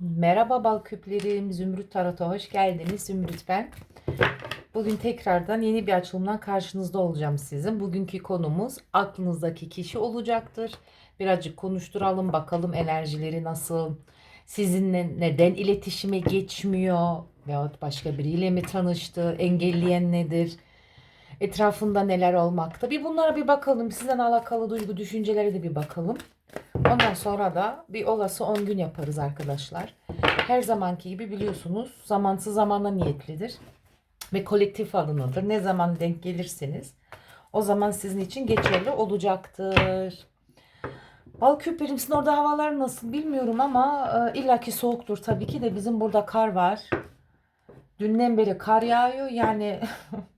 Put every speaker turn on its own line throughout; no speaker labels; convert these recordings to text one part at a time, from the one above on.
Merhaba bal küplerim, Zümrüt Tarot'a hoş geldiniz. Zümrüt ben. Bugün tekrardan yeni bir açılımdan karşınızda olacağım sizin. Bugünkü konumuz aklınızdaki kişi olacaktır. Birazcık konuşturalım bakalım enerjileri nasıl, sizinle neden iletişime geçmiyor veyahut başka biriyle mi tanıştı, engelleyen nedir, etrafında neler olmakta. Bir bunlara bir bakalım, sizden alakalı duygu düşüncelere de bir bakalım. Ondan sonra da bir olası 10 gün yaparız arkadaşlar. Her zamanki gibi biliyorsunuz zamansız zamana niyetlidir. Ve kolektif alınıdır. Ne zaman denk gelirseniz o zaman sizin için geçerli olacaktır. Bal küplerim sizin orada havalar nasıl bilmiyorum ama e, illaki soğuktur tabii ki de bizim burada kar var. Dünden beri kar yağıyor yani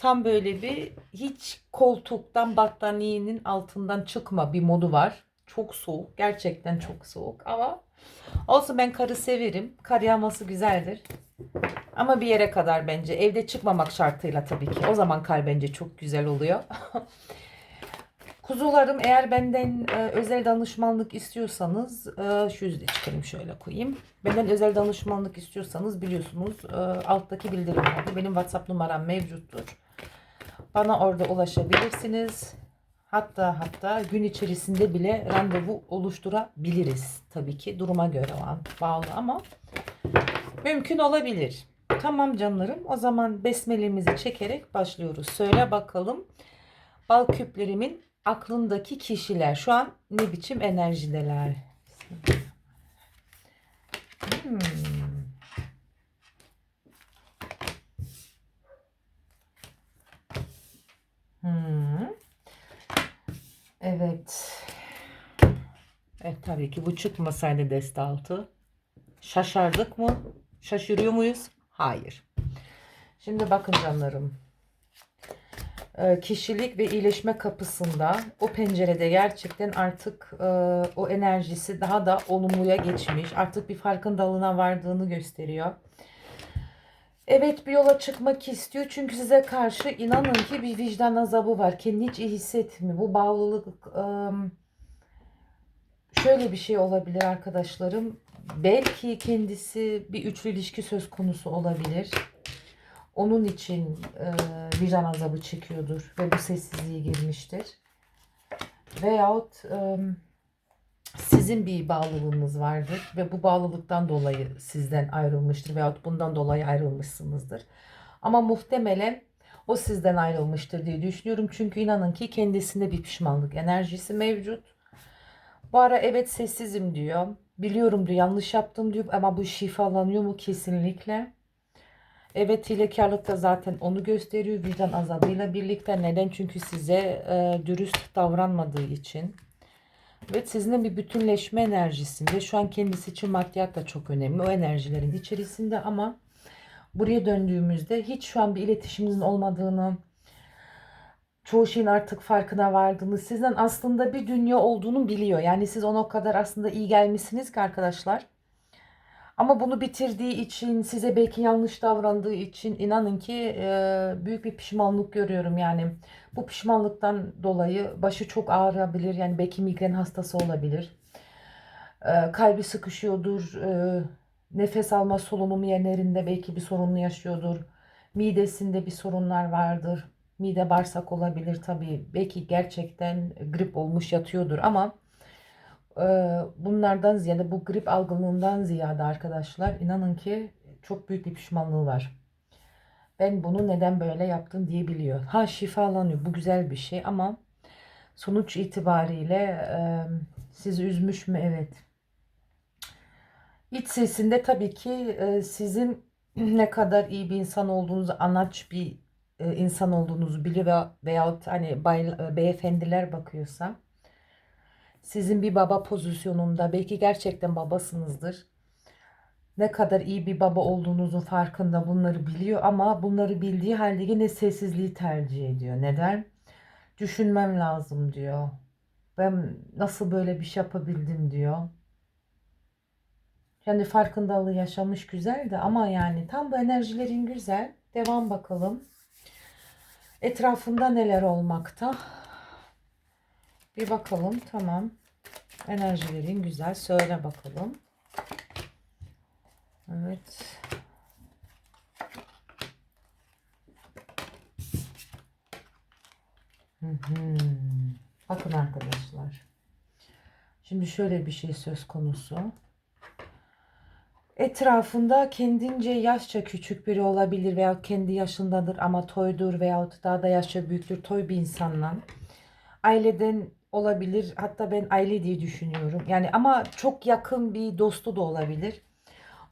tam böyle bir hiç koltuktan battaniyenin altından çıkma bir modu var. Çok soğuk. Gerçekten çok soğuk ama olsun ben karı severim. Kar yağması güzeldir. Ama bir yere kadar bence. Evde çıkmamak şartıyla tabii ki. O zaman kar bence çok güzel oluyor. Kuzularım eğer benden e, özel danışmanlık istiyorsanız e, şu yüzde çıkarayım şöyle koyayım. Benden özel danışmanlık istiyorsanız biliyorsunuz e, alttaki bildirimlerde benim WhatsApp numaram mevcuttur. Bana orada ulaşabilirsiniz. Hatta hatta gün içerisinde bile randevu oluşturabiliriz. Tabii ki duruma göre o an bağlı ama mümkün olabilir. Tamam canlarım o zaman besmelemizi çekerek başlıyoruz. Söyle bakalım bal küplerimin aklındaki kişiler şu an ne biçim enerjideler? Hmm. Hmm. Evet. Evet tabii ki bu çıkmasaydı deste altı. Şaşardık mı? Şaşırıyor muyuz? Hayır. Şimdi bakın canlarım. Ee, Kişilik ve iyileşme kapısında o pencerede gerçekten artık e, o enerjisi daha da olumluya geçmiş. Artık bir farkındalığına vardığını gösteriyor. Evet bir yola çıkmak istiyor çünkü size karşı inanın ki bir vicdan azabı var. Kendini hiç iyi hissetmiyor. Bu bağlılık ım, şöyle bir şey olabilir arkadaşlarım. Belki kendisi bir üçlü ilişki söz konusu olabilir. Onun için e, vicdan azabı çekiyordur ve bu sessizliğe girmiştir. Veyahut ım, sizin bir bağlılığınız vardır ve bu bağlılıktan dolayı sizden ayrılmıştır veyahut bundan dolayı ayrılmışsınızdır. Ama muhtemelen o sizden ayrılmıştır diye düşünüyorum. Çünkü inanın ki kendisinde bir pişmanlık enerjisi mevcut. Bu ara evet sessizim diyor. Biliyorum diyor yanlış yaptım diyor ama bu şifalanıyor mu kesinlikle. Evet hilekarlık da zaten onu gösteriyor vicdan azabıyla birlikte. Neden? Çünkü size e, dürüst davranmadığı için. Evet sizinle bir bütünleşme enerjisinde. Şu an kendisi için maddiyat da çok önemli. O enerjilerin içerisinde ama buraya döndüğümüzde hiç şu an bir iletişiminizin olmadığını, çoğu şeyin artık farkına vardığını, sizden aslında bir dünya olduğunu biliyor. Yani siz ona o kadar aslında iyi gelmişsiniz ki arkadaşlar. Ama bunu bitirdiği için, size belki yanlış davrandığı için inanın ki e, büyük bir pişmanlık görüyorum. Yani bu pişmanlıktan dolayı başı çok ağrıyabilir. Yani belki migren hastası olabilir. E, kalbi sıkışıyordur. E, nefes alma solunum yerlerinde belki bir sorunlu yaşıyordur. Midesinde bir sorunlar vardır. Mide bağırsak olabilir tabii. Belki gerçekten grip olmuş yatıyordur ama bunlardan ziyade bu grip algınlığından ziyade arkadaşlar inanın ki çok büyük bir pişmanlığı var. Ben bunu neden böyle yaptım diyebiliyor. Ha şifalanıyor bu güzel bir şey ama sonuç itibariyle e, sizi üzmüş mü? Evet. İç sesinde tabii ki e, sizin ne kadar iyi bir insan olduğunuzu, anaç bir e, insan olduğunuzu biliyor ve, veyahut hani bay, e, beyefendiler bakıyorsa sizin bir baba pozisyonunda belki gerçekten babasınızdır. Ne kadar iyi bir baba olduğunuzun farkında bunları biliyor ama bunları bildiği halde yine sessizliği tercih ediyor. Neden? Düşünmem lazım diyor. Ben nasıl böyle bir şey yapabildim diyor. Yani farkındalığı yaşamış güzel de ama yani tam bu enerjilerin güzel. Devam bakalım. Etrafında neler olmakta? Bir bakalım. Tamam. Enerjilerin güzel. Söyle bakalım. Evet. Bakın arkadaşlar. Şimdi şöyle bir şey söz konusu. Etrafında kendince yaşça küçük biri olabilir veya kendi yaşındadır ama toydur veyahut daha da yaşça büyüktür toy bir insanla. Aileden olabilir hatta ben aile diye düşünüyorum. Yani ama çok yakın bir dostu da olabilir.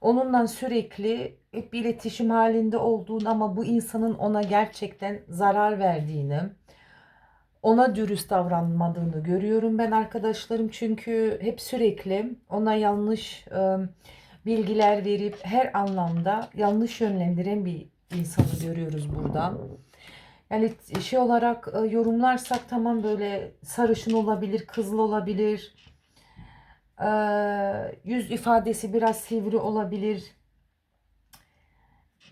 Onunla sürekli hep bir iletişim halinde olduğunu ama bu insanın ona gerçekten zarar verdiğini, ona dürüst davranmadığını görüyorum ben arkadaşlarım. Çünkü hep sürekli ona yanlış e, bilgiler verip her anlamda yanlış yönlendiren bir insanı görüyoruz buradan. Yani şey olarak e, yorumlarsak tamam böyle sarışın olabilir, kızıl olabilir. E, yüz ifadesi biraz sivri olabilir.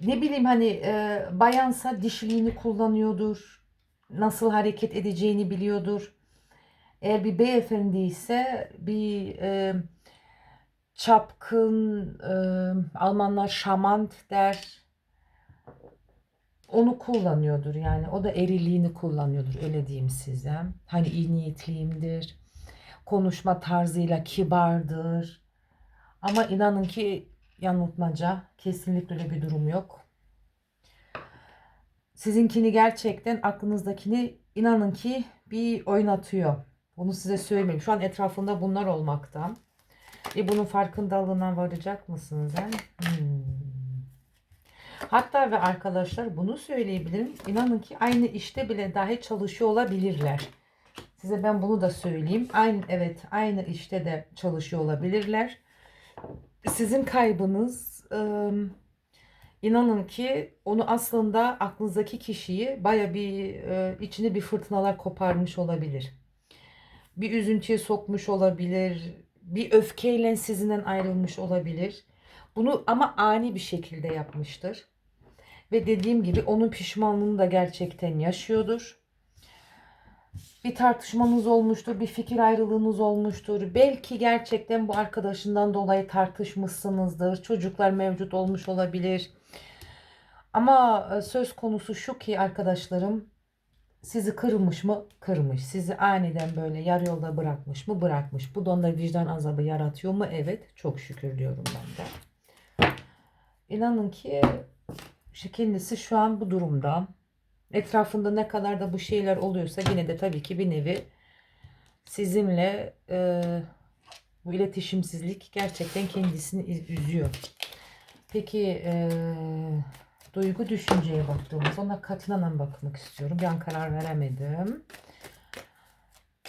Ne bileyim hani e, bayansa dişiliğini kullanıyordur. Nasıl hareket edeceğini biliyordur. Eğer bir beyefendi ise bir e, çapkın, e, Almanlar şamant der. Onu kullanıyordur yani. O da eriliğini kullanıyordur öyle diyeyim size. Hani iyi niyetliyimdir. Konuşma tarzıyla kibardır. Ama inanın ki yanıltmaca. Kesinlikle öyle bir durum yok. Sizinkini gerçekten aklınızdakini inanın ki bir oynatıyor. Bunu size söyleyeyim. Şu an etrafında bunlar olmakta. E bunun farkındalığına varacak mısınız? He? Hmm. Hatta ve arkadaşlar bunu söyleyebilirim. İnanın ki aynı işte bile dahi çalışıyor olabilirler. Size ben bunu da söyleyeyim. Aynı evet aynı işte de çalışıyor olabilirler. Sizin kaybınız ıı, inanın ki onu aslında aklınızdaki kişiyi baya bir e, içine bir fırtınalar koparmış olabilir. Bir üzüntüye sokmuş olabilir. Bir öfkeyle sizinden ayrılmış olabilir. Bunu ama ani bir şekilde yapmıştır. Ve dediğim gibi onun pişmanlığını da gerçekten yaşıyordur. Bir tartışmanız olmuştur, bir fikir ayrılığınız olmuştur. Belki gerçekten bu arkadaşından dolayı tartışmışsınızdır. Çocuklar mevcut olmuş olabilir. Ama e, söz konusu şu ki arkadaşlarım sizi kırmış mı? Kırmış. Sizi aniden böyle yarı yolda bırakmış mı? Bırakmış. Bu da onda vicdan azabı yaratıyor mu? Evet. Çok şükür diyorum ben de. İnanın ki işte kendisi şu an bu durumda. Etrafında ne kadar da bu şeyler oluyorsa yine de tabii ki bir nevi sizinle e, bu iletişimsizlik gerçekten kendisini üzüyor. Peki e, duygu düşünceye baktığımız ona katlanan bakmak istiyorum. Ben karar veremedim.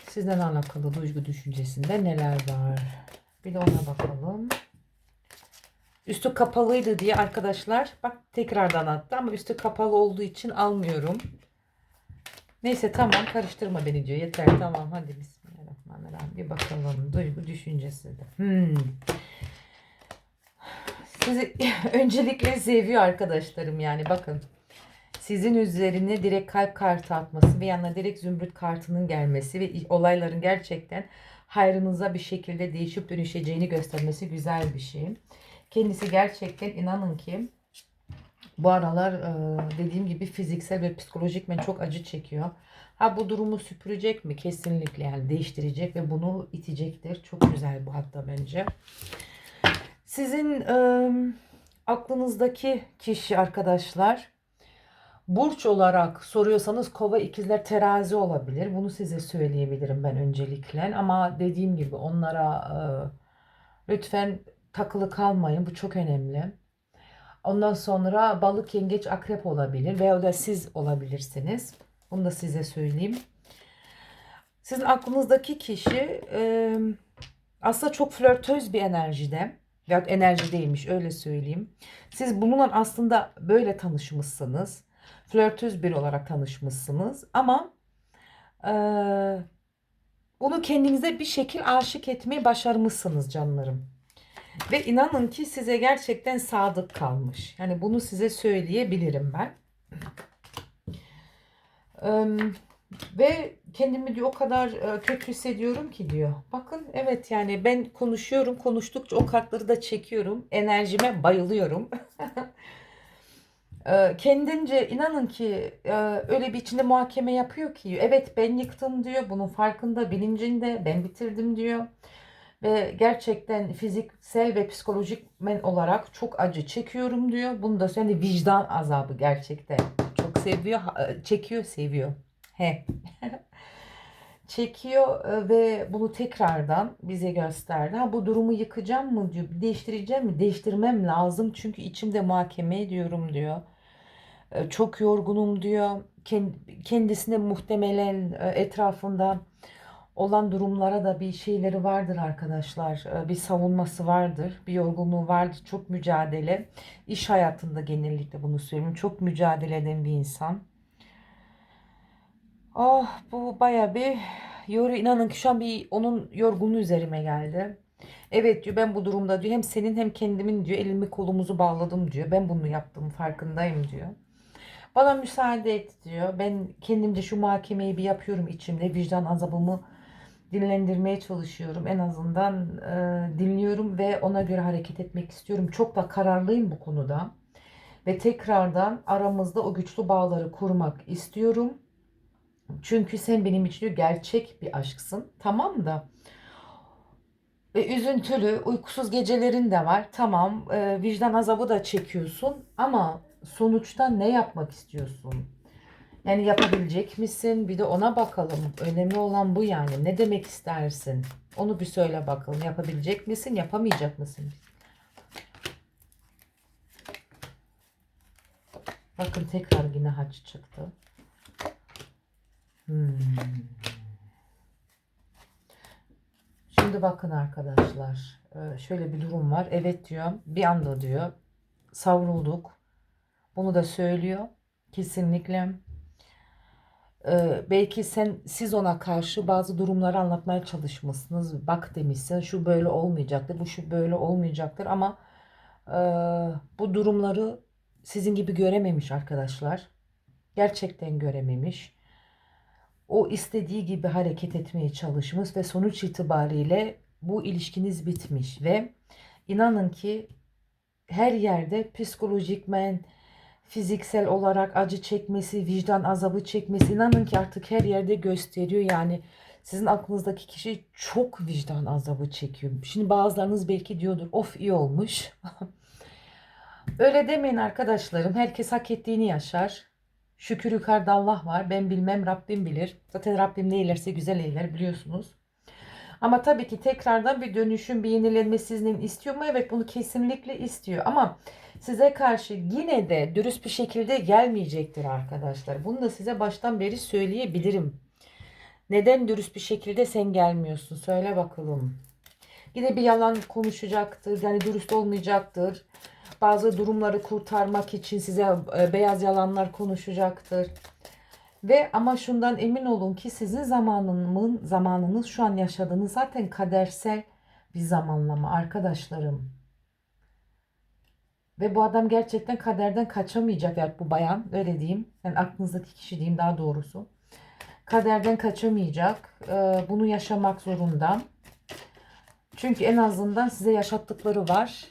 Sizden alakalı duygu düşüncesinde neler var? Bir de ona bakalım. Üstü kapalıydı diye arkadaşlar. Bak tekrardan attı ama üstü kapalı olduğu için almıyorum. Neyse tamam karıştırma beni diyor. Yeter tamam hadi bismillahirrahmanirrahim. Bir bakalım duygu düşüncesi de. Hmm. Sizi öncelikle seviyor arkadaşlarım yani bakın. Sizin üzerine direkt kalp kartı atması ve yanına direkt zümrüt kartının gelmesi ve olayların gerçekten hayrınıza bir şekilde değişip dönüşeceğini göstermesi güzel bir şey. Kendisi gerçekten inanın ki bu aralar e, dediğim gibi fiziksel ve psikolojik ben çok acı çekiyor. Ha bu durumu süpürecek mi? Kesinlikle yani değiştirecek ve bunu itecektir. Çok güzel bu hatta bence. Sizin e, aklınızdaki kişi arkadaşlar burç olarak soruyorsanız kova ikizler terazi olabilir. Bunu size söyleyebilirim ben öncelikle. Ama dediğim gibi onlara e, lütfen takılı kalmayın. Bu çok önemli. Ondan sonra balık, yengeç, akrep olabilir veya da siz olabilirsiniz. Bunu da size söyleyeyim. Sizin aklınızdaki kişi e, aslında çok flörtöz bir enerjide. Ya enerjideymiş öyle söyleyeyim. Siz bununla aslında böyle tanışmışsınız. Flörtöz biri olarak tanışmışsınız. Ama e, bunu kendinize bir şekil aşık etmeyi başarmışsınız canlarım. Ve inanın ki size gerçekten sadık kalmış. Yani bunu size söyleyebilirim ben. Ve kendimi diyor o kadar e, kötü hissediyorum ki diyor. Bakın evet yani ben konuşuyorum konuştukça o kartları da çekiyorum. Enerjime bayılıyorum. E, kendince inanın ki e, öyle bir içinde muhakeme yapıyor ki evet ben yıktım diyor. Bunun farkında bilincinde ben bitirdim diyor. Ve gerçekten fiziksel ve psikolojik men olarak çok acı çekiyorum diyor. Bunu da yani vicdan azabı gerçekten. Çok seviyor, ha- çekiyor, seviyor. He. çekiyor e, ve bunu tekrardan bize gösterdi. Ha bu durumu yıkacağım mı diyor. Değiştireceğim mi? Değiştirmem lazım çünkü içimde muhakeme ediyorum diyor. E, Çok yorgunum diyor. Ken- Kendisine muhtemelen e, etrafında olan durumlara da bir şeyleri vardır arkadaşlar. E, Bir savunması vardır. Bir yorgunluğu vardır. Çok mücadele. İş hayatında genellikle bunu söylüyorum. Çok mücadele eden bir insan. Oh bu baya bir yoru inanın ki şu an bir onun yorgunluğu üzerime geldi. Evet diyor ben bu durumda diyor hem senin hem kendimin diyor elimi kolumuzu bağladım diyor. Ben bunu yaptım farkındayım diyor. Bana müsaade et diyor. Ben kendimce şu muhakemeyi bir yapıyorum içimde. Vicdan azabımı dinlendirmeye çalışıyorum. En azından e, dinliyorum ve ona göre hareket etmek istiyorum. Çok da kararlıyım bu konuda. Ve tekrardan aramızda o güçlü bağları kurmak istiyorum. Çünkü sen benim için gerçek bir aşksın. Tamam da. Ve üzüntülü, uykusuz gecelerin de var. Tamam, e, vicdan azabı da çekiyorsun ama sonuçta ne yapmak istiyorsun? Yani yapabilecek misin? Bir de ona bakalım. Önemli olan bu yani. Ne demek istersin? Onu bir söyle bakalım. Yapabilecek misin? Yapamayacak mısın? Bakın tekrar yine haç çıktı. Hmm. Şimdi bakın arkadaşlar. e, Şöyle bir durum var. Evet diyor. Bir anda diyor. Savrulduk. Bunu da söylüyor. Kesinlikle. Ee, belki sen siz ona karşı bazı durumları anlatmaya çalışmışsınız. Bak demişsin şu böyle olmayacaktır, bu şu böyle olmayacaktır ama e, bu durumları sizin gibi görememiş arkadaşlar. Gerçekten görememiş. O istediği gibi hareket etmeye çalışmış ve sonuç itibariyle bu ilişkiniz bitmiş ve inanın ki her yerde psikolojikmen, fiziksel olarak acı çekmesi, vicdan azabı çekmesi inanın ki artık her yerde gösteriyor. Yani sizin aklınızdaki kişi çok vicdan azabı çekiyor. Şimdi bazılarınız belki diyordur of iyi olmuş. Öyle demeyin arkadaşlarım. Herkes hak ettiğini yaşar. Şükür yukarıda Allah var. Ben bilmem Rabbim bilir. Zaten Rabbim ne ilerse güzel eyler biliyorsunuz. Ama tabii ki tekrardan bir dönüşüm, bir yenilenme sizin istiyor mu? Evet bunu kesinlikle istiyor. Ama size karşı yine de dürüst bir şekilde gelmeyecektir arkadaşlar. Bunu da size baştan beri söyleyebilirim. Neden dürüst bir şekilde sen gelmiyorsun? Söyle bakalım. Yine bir yalan konuşacaktır. Yani dürüst olmayacaktır. Bazı durumları kurtarmak için size e, beyaz yalanlar konuşacaktır. Ve ama şundan emin olun ki sizin zamanının zamanınız şu an yaşadığınız zaten kadersel bir zamanlama arkadaşlarım. Ve bu adam gerçekten kaderden kaçamayacak yani bu bayan öyle diyeyim. Yani aklınızdaki kişi diyeyim daha doğrusu. Kaderden kaçamayacak. Ee, bunu yaşamak zorunda. Çünkü en azından size yaşattıkları var.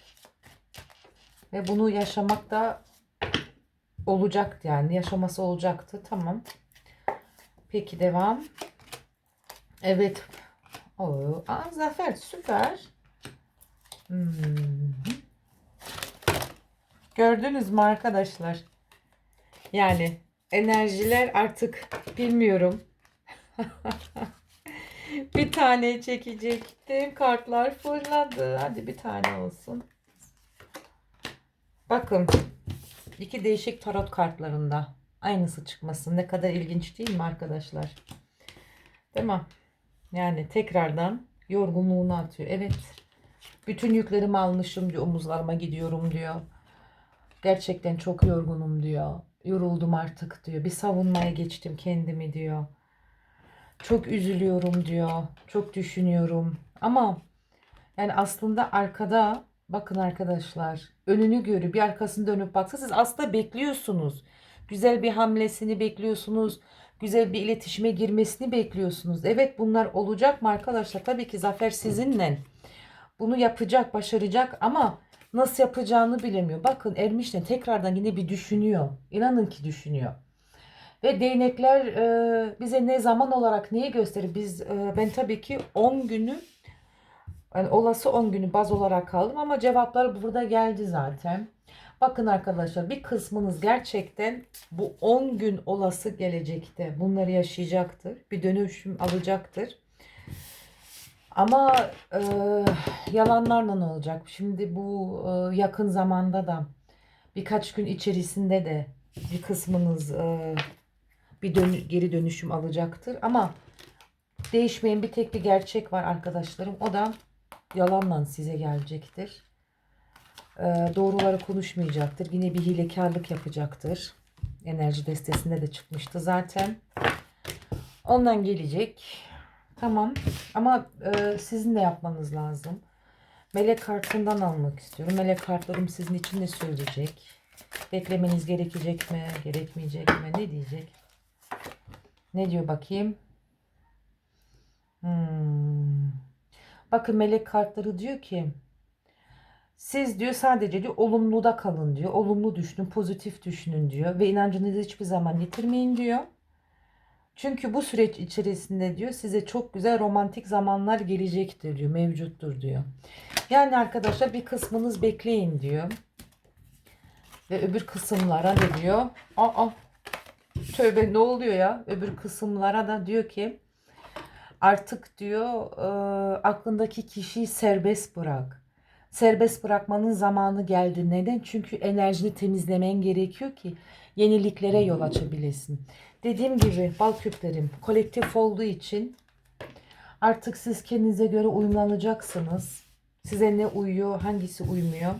Ve bunu yaşamak da olacaktı yani. Yaşaması olacaktı. Tamam. Peki devam. Evet. Oo, aa, Zafer süper. Hmm. Gördünüz mü arkadaşlar? Yani enerjiler artık bilmiyorum. bir tane çekecektim. Kartlar fırladı. Hadi bir tane olsun. Bakın. İki değişik tarot kartlarında. Aynısı çıkmasın. Ne kadar ilginç değil mi arkadaşlar? Değil mi? Yani tekrardan yorgunluğunu atıyor. Evet. Bütün yüklerimi almışım diyor. Omuzlarıma gidiyorum diyor. Gerçekten çok yorgunum diyor. Yoruldum artık diyor. Bir savunmaya geçtim kendimi diyor. Çok üzülüyorum diyor. Çok düşünüyorum. Ama yani aslında arkada bakın arkadaşlar önünü görüp bir arkasını dönüp baksa siz aslında bekliyorsunuz. Güzel bir hamlesini bekliyorsunuz. güzel bir iletişime girmesini bekliyorsunuz. Evet bunlar olacak mı arkadaşlar? Tabii ki zafer sizinle. Bunu yapacak, başaracak ama nasıl yapacağını bilemiyor. Bakın Ermiş'le tekrardan yine bir düşünüyor. İnanın ki düşünüyor. Ve değnekler e, bize ne zaman olarak neyi gösterir? Biz e, ben tabii ki 10 günü yani olası 10 günü baz olarak kaldım ama cevaplar burada geldi zaten. Bakın arkadaşlar bir kısmınız gerçekten bu 10 gün olası gelecekte bunları yaşayacaktır. Bir dönüşüm alacaktır. Ama e, yalanlarla ne olacak? Şimdi bu e, yakın zamanda da birkaç gün içerisinde de bir kısmınız e, bir dönü- geri dönüşüm alacaktır. Ama değişmeyen bir tek bir gerçek var arkadaşlarım. O da yalanla size gelecektir. E, doğruları konuşmayacaktır. Yine bir hilekarlık yapacaktır. Enerji destesinde de çıkmıştı zaten. Ondan gelecek. Tamam. Ama e, sizin de yapmanız lazım. Melek kartından almak istiyorum. Melek kartlarım sizin için ne söyleyecek? Beklemeniz gerekecek mi? Gerekmeyecek mi? Ne diyecek? Ne diyor bakayım? Hmm. Bakın melek kartları diyor ki siz diyor sadece diyor olumluda kalın diyor. Olumlu düşünün, pozitif düşünün diyor. Ve inancınızı hiçbir zaman yitirmeyin diyor. Çünkü bu süreç içerisinde diyor size çok güzel romantik zamanlar gelecektir diyor. Mevcuttur diyor. Yani arkadaşlar bir kısmınız bekleyin diyor. Ve öbür kısımlara ne diyor? Aa, tövbe ne oluyor ya? Öbür kısımlara da diyor ki artık diyor e, aklındaki kişiyi serbest bırak. Serbest bırakmanın zamanı geldi. Neden? Çünkü enerjini temizlemen gerekiyor ki yeniliklere yol açabilesin. Dediğim gibi bal küplerim kolektif olduğu için artık siz kendinize göre uyumlanacaksınız. Size ne uyuyor, hangisi uymuyor.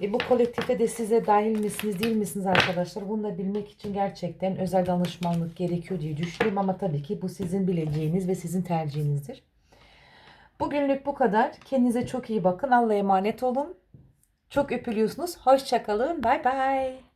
E bu kolektife de size dahil misiniz değil misiniz arkadaşlar? Bunu da bilmek için gerçekten özel danışmanlık gerekiyor diye düşünüyorum. Ama tabii ki bu sizin bileceğiniz ve sizin tercihinizdir. Bugünlük bu kadar. Kendinize çok iyi bakın. Allah'a emanet olun. Çok öpülüyorsunuz. Hoşçakalın. Bay bay.